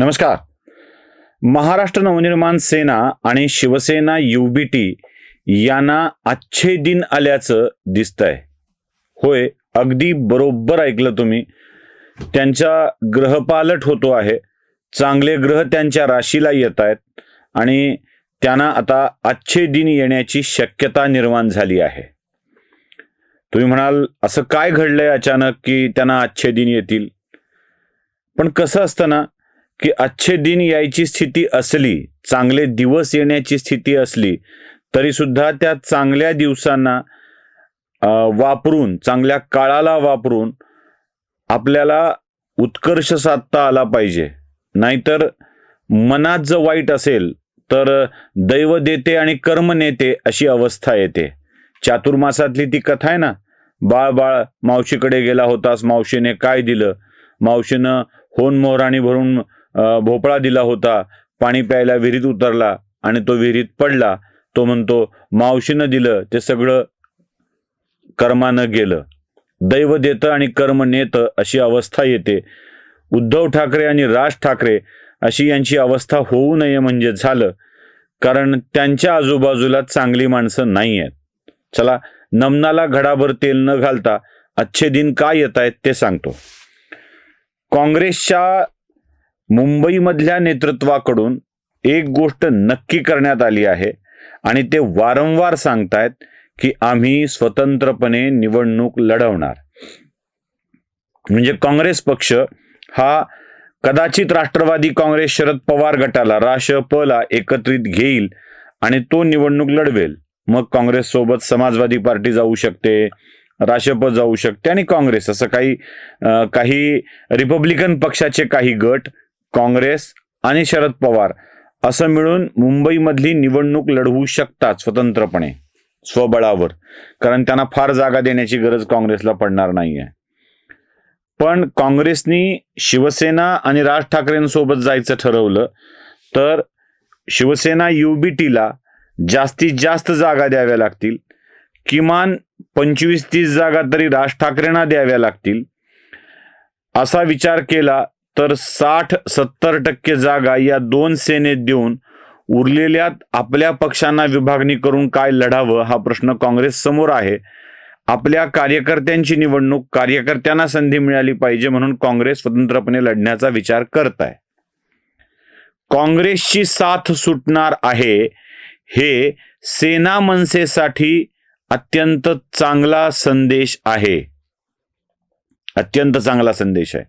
नमस्कार. महाराष्ट्र नवनिर्माण सेना आणि शिवसेना युबीटी यांना अच्छे दिन आल्याचं दिसतंय. होय अगदी बरोबर ऐकलं तुम्ही. त्यांचा ग्रहपालट होतो आहे. चांगले ग्रह त्यांच्या राशीला येत आहेत आणि त्यांना आता अच्छे दिन येण्याची शक्यता निर्माण झाली आहे. तुम्ही म्हणाल असं काय घडलंय अचानक की त्यांना अच्छे दिन येतील? पण कसं असतं ना की अच्छे दिन यायची स्थिती असली चांगले दिवस येण्याची स्थिती असली तरी सुद्धा त्या चांगल्या दिवसांना वापरून चांगल्या काळाला वापरून आपल्याला उत्कर्ष साधता आला पाहिजे. नाहीतर मनात जर वाईट असेल तर दैव देते आणि कर्म नेते अशी अवस्था येते. चातुर्मासातली ती कथा आहे ना? बाळ बाळ मावशीकडे गेला होतास मावशीने काय दिलं? मावशीनं होन मोहराणी भरून भोपळा दिला होता. पाणी प्यायला विहिरीत उतरला आणि तो विहिरीत पडला. तो म्हणतो मावशीनं दिलं ते सगळं कर्मानं गेलं. दैव देतं आणि कर्म नेतं अशी अवस्था येते. उद्धव ठाकरे आणि राज ठाकरे अशी यांची अवस्था होऊ नये म्हणजे झालं. कारण त्यांच्या आजूबाजूला चांगली माणसं नाही आहेत. चला नमनाला घडाभर तेल न घालता अच्छे दिन का येत आहेत ते सांगतो. काँग्रेसच्या मुंबईमधल्या नेतृत्वाकडून एक गोष्ट नक्की करण्यात आली आहे आणि ते वारंवार सांगतायत की आम्ही स्वतंत्रपणे निवडणूक लढवणार. म्हणजे काँग्रेस पक्ष हा कदाचित राष्ट्रवादी काँग्रेस शरद पवार गटाला राशपला एकत्रित घेईल आणि तो निवडणूक लढवेल. मग काँग्रेस सोबत समाजवादी पार्टी जाऊ शकते राशप जाऊ शकते आणि काँग्रेस असं काही काही रिपब्लिकन पक्षाचे काही गट काँग्रेस आणि शरद पवार असं मिळून मुंबईमधली निवडणूक लढवू शकतात स्वतंत्रपणे स्वबळावर. कारण त्यांना फार जागा देण्याची गरज काँग्रेसला पडणार नाहीये. पण काँग्रेसनी शिवसेना आणि राज ठाकरेंसोबत जायचं ठरवलं तर शिवसेना युबीटीला जास्तीत जास्त जागा द्याव्या लागतील. किमान पंचवीस तीस जागा तरी राज ठाकरेंना द्याव्या लागतील. असा विचार केला तर साठ सत्तर टक्के जागा या दोन सेनेत देऊन उरलेल्यात आपल्या पक्षांना विभागणी करून काय लढावं हा प्रश्न काँग्रेस समोर आहे. आपल्या कार्यकर्त्यांची निवडणूक कार्यकर्त्यांना संधी मिळाली पाहिजे म्हणून काँग्रेस स्वतंत्रपणे लढण्याचा विचार करत आहे काँग्रेसची साथ सुटणार आहे हे सेना मनसेसाठी अत्यंत चांगला संदेश आहे. अत्यंत चांगला संदेश आहे.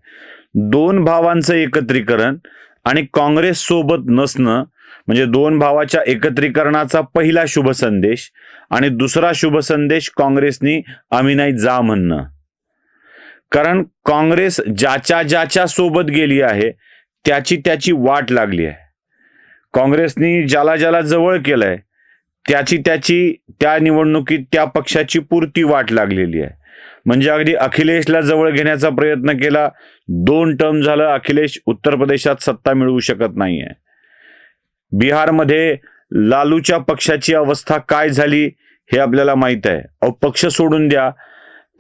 दोन भावांचं एकत्रीकरण आणि काँग्रेस सोबत नसणं म्हणजे दोन भावाच्या एकत्रीकरणाचा पहिला शुभ संदेश आणि दुसरा शुभ संदेश काँग्रेसनी आम्ही नाही जा म्हणणं. कारण काँग्रेस ज्याच्या ज्याच्या सोबत गेली आहे त्याची त्याची वाट लागली आहे. काँग्रेसनी ज्याला ज्याला जवळ केलंय त्याची त्याची त्या निवडणुकीत त्या पक्षाची पुरती वाट लागलेली आहे. म्हणजे अगदी अखिलेशला जवळ घेण्याचा प्रयत्न केला. दोन टर्म झालं अखिलेश उत्तर प्रदेशात सत्ता मिळवू शकत नाहीये. बिहारमध्ये लालूच्या पक्षाची अवस्था काय झाली हे आपल्याला माहीत आहे. अहो पक्ष सोडून द्या.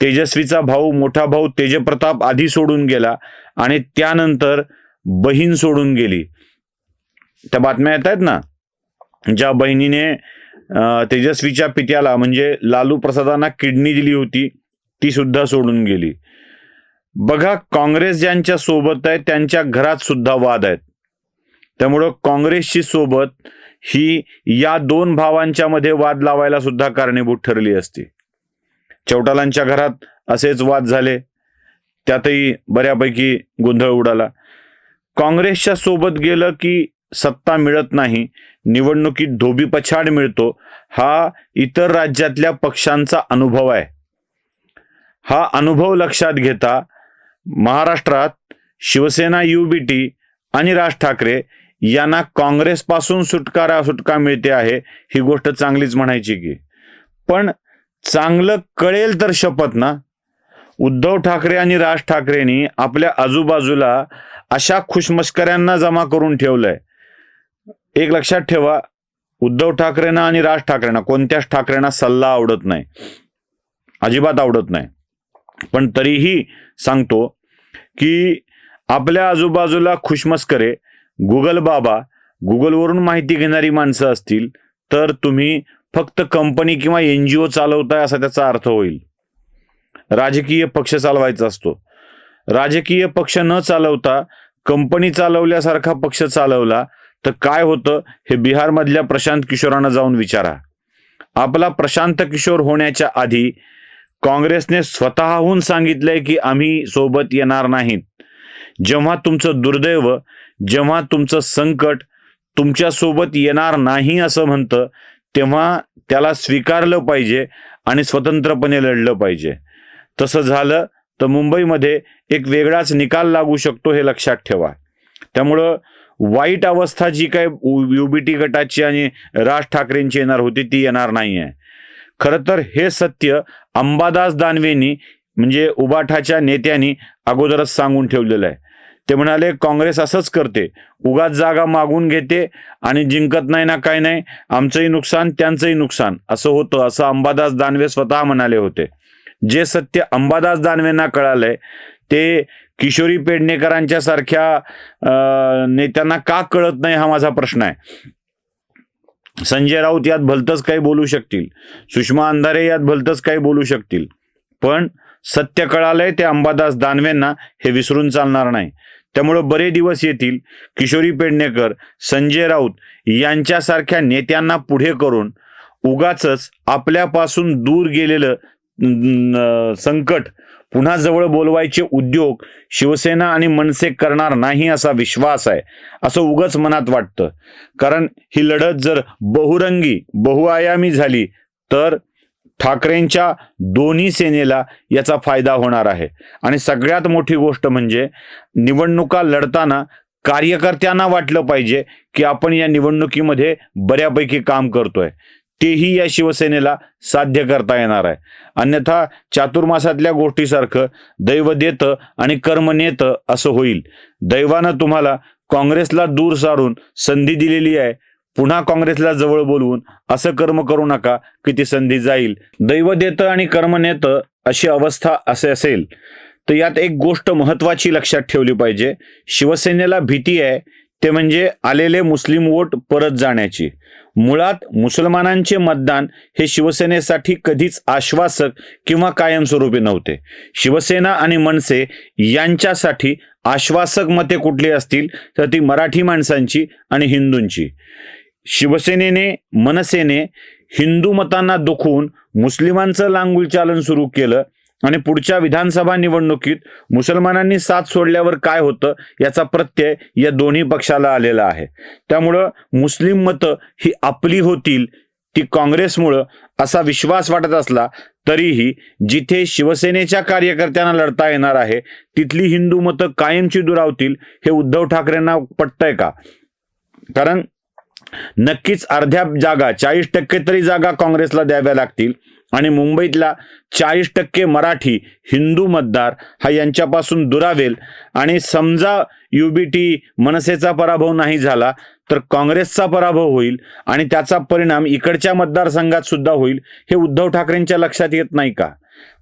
तेजस्वीचा भाऊ मोठा भाऊ तेजप्रताप आधी सोडून गेला आणि त्यानंतर बहीण सोडून गेली. त्या बातम्या येत आहेत ना? ज्या बहिणीने तेजस्वीच्या पित्याला म्हणजे लालू प्रसादांना किडनी दिली होती. ती सुद्धा सोडून गेली. बघा काँग्रेस ज्यांच्या सोबत आहे त्यांच्या घरात सुद्धा वाद आहेत. त्यामुळं काँग्रेसची सोबत ही या दोन भावांच्या मध्ये वाद लावायला सुद्धा कारणीभूत ठरली असती. चौटालांच्या घरात असेच वाद झाले. त्यातही बऱ्यापैकी गोंधळ उडाला. काँग्रेसच्या सोबत गेलं की सत्ता मिळत नाही निवडणुकीत धोबी पछाड मिळतो हा इतर राज्यातल्या पक्षांचा अनुभव आहे. हा अनुभव लक्षात घेता महाराष्ट्रात शिवसेना युबीटी आणि राज ठाकरे यांना काँग्रेसपासून सुटकारा सुटका मिळते आहे ही गोष्ट चांगलीच म्हणायची की. पण चांगलं कळेल तर शपथ ना? उद्धव ठाकरे आणि राज ठाकरेंनी आपल्या आजूबाजूला अशा खुशमस्कऱ्यांना जमा करून ठेवलंय. एक लक्षात ठेवा उद्धव ठाकरेंना आणि राज ठाकरेंना कोणत्याच ठाकरेंना सल्ला आवडत नाही. अजिबात आवडत नाही. पण तरीही सांगतो की आपल्या आजूबाजूला खुशमस्करे गुगल बाबा गुगलवरून माहिती घेणारी माणसं असतील तर तुम्ही फक्त कंपनी किंवा एन जी ओ चालवताय असा त्याचा अर्थ होईल. राजकीय पक्ष चालवायचा असतो. राजकीय पक्ष न चालवता कंपनी चालवल्यासारखा पक्ष चालवला तर काय होतं हे बिहारमधल्या प्रशांत किशोरांना जाऊन विचारा. आपला प्रशांत किशोर होण्याच्या आधी काँग्रेसने स्वतःहून सांगितलंय की आम्ही सोबत येणार नाहीत. जेव्हा तुमचं दुर्दैव जेव्हा तुमचं संकट तुमच्यासोबत येणार नाही असं म्हणतं तेव्हा त्याला स्वीकारलं पाहिजे आणि स्वतंत्रपणे लढलं पाहिजे. तसं झालं तर मुंबईमध्ये एक वेगळाच निकाल लागू शकतो हे लक्षात ठेवा. त्यामुळं वाईट अवस्था जी काय युबीटी गटाची आणि राज ठाकरेंची येणार होती ती येणार नाही आहे खरं तर हे सत्य अंबादास दानवेनी म्हणजे उबाठाच्या नेत्यांनी अगोदरच सांगून ठेवलेलं आहे. ते म्हणाले काँग्रेस असंच करते. उगाच जागा मागून घेते आणि जिंकत नाही ना काय नाही. आमचंही नुकसान त्यांचंही नुकसान. असं होतं असं अंबादास दानवे स्वतः म्हणाले होते. जे सत्य अंबादास दानवेंना कळालंय ते किशोरी पेडणेकरांच्या सारख्या नेत्यांना का कळत नाही हा माझा प्रश्न आहे. संजय राऊत यात भलतच काही बोलू शकतील. सुषमा अंधारे यात भलतच काही बोलू शकतील. पण सत्य कळालंय ते अंबादास दानवेंना हे विसरून चालणार नाही. त्यामुळं बरे दिवस येतील. किशोरी पेडणेकर संजय राऊत यांच्यासारख्या नेत्यांना पुढे करून उगाच आपल्यापासून दूर गेलेलं संकट पुन्हा जवळ बोलवायचे उद्योग शिवसेना आणि मनसे करणार नाही असा विश्वास आहे असं उगच मनात वाटतं. कारण ही लढत जर बहुरंगी बहुआयामी झाली तर ठाकरेंच्या दोन्ही सेनेला याचा फायदा होणार आहे. आणि सगळ्यात मोठी गोष्ट म्हणजे निवडणुका लढताना कार्यकर्त्यांना वाटलं पाहिजे की आपण या निवडणुकीमध्ये बऱ्यापैकी काम करतोय. तेही या शिवसेनेला साध्य करता येणार आहे. अन्यथा चातुर्मासातल्या गोष्टीसारखं दैव देतं आणि कर्म नेतं असं होईल. दैवानं तुम्हाला काँग्रेसला दूर सारून संधी दिलेली आहे. पुन्हा काँग्रेसला जवळ बोलवून असं कर्म करू नका की ती संधी जाईल. दैव देतं आणि कर्म नेतं अशी अवस्था असे असेल. तर यात एक गोष्ट महत्वाची लक्षात ठेवली पाहिजे. शिवसेनेला भीती आहे ते म्हणजे आलेले मुस्लिम वोट परत जाण्याची. मुळात मुसलमानांचे मतदान हे शिवसेनेसाठी कधीच आश्वासक किंवा कायमस्वरूपी नव्हते. शिवसेना आणि मनसे यांच्यासाठी आश्वासक मते कुठली असतील तर ती मराठी माणसांची आणि हिंदूंची. शिवसेनेने मनसेने हिंदू मतांना दुखवून मुस्लिमांचं लांगुल चालन सुरू केलं आणि पुढच्या विधानसभा निवडणुकीत मुसलमानांनी साथ सोडल्यावर काय होतं याचा प्रत्यय या दोन्ही पक्षाला आलेला आहे. त्यामुळं मुस्लिम मतं ही आपली होतील ती काँग्रेसमुळं असा विश्वास वाटत असला तरीही जिथे शिवसेनेच्या कार्यकर्त्यांना लढता येणार आहे तिथली हिंदू मतं कायमची दुरावतील हे उद्धव ठाकरेंना पटतंय का? कारण नक्कीच अर्ध्या जागा चाळीस टक्के तरी जागा काँग्रेसला द्याव्या लागतील. आणि मुंबईतला चाळीस टक्के मराठी हिंदू मतदार हा यांच्यापासून दुरावेल. आणि समजा युबीटी मनसेचा पराभव नाही झाला तर काँग्रेसचा पराभव होईल आणि त्याचा परिणाम इकडच्या मतदारसंघात सुद्धा होईल हे उद्धव ठाकरेंच्या लक्षात येत नाही का?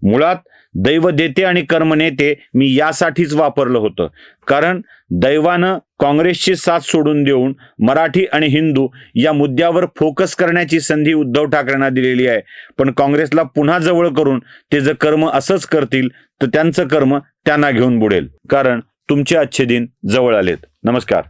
मुळात दैव देते आणि कर्म नेते मी यासाठीच वापरलं होतं. कारण दैवानं काँग्रेसची साथ सोडून देऊन मराठी आणि हिंदू या मुद्द्यावर फोकस करण्याची संधी उद्धव ठाकरेंना दिलेली आहे. पण काँग्रेसला पुन्हा जवळ करून ते जर कर्म असंच करतील तर त्यांचं कर्म त्यांना घेऊन बुडेल. कारण तुमचे अच्छे दिन जवळ आलेत. नमस्कार.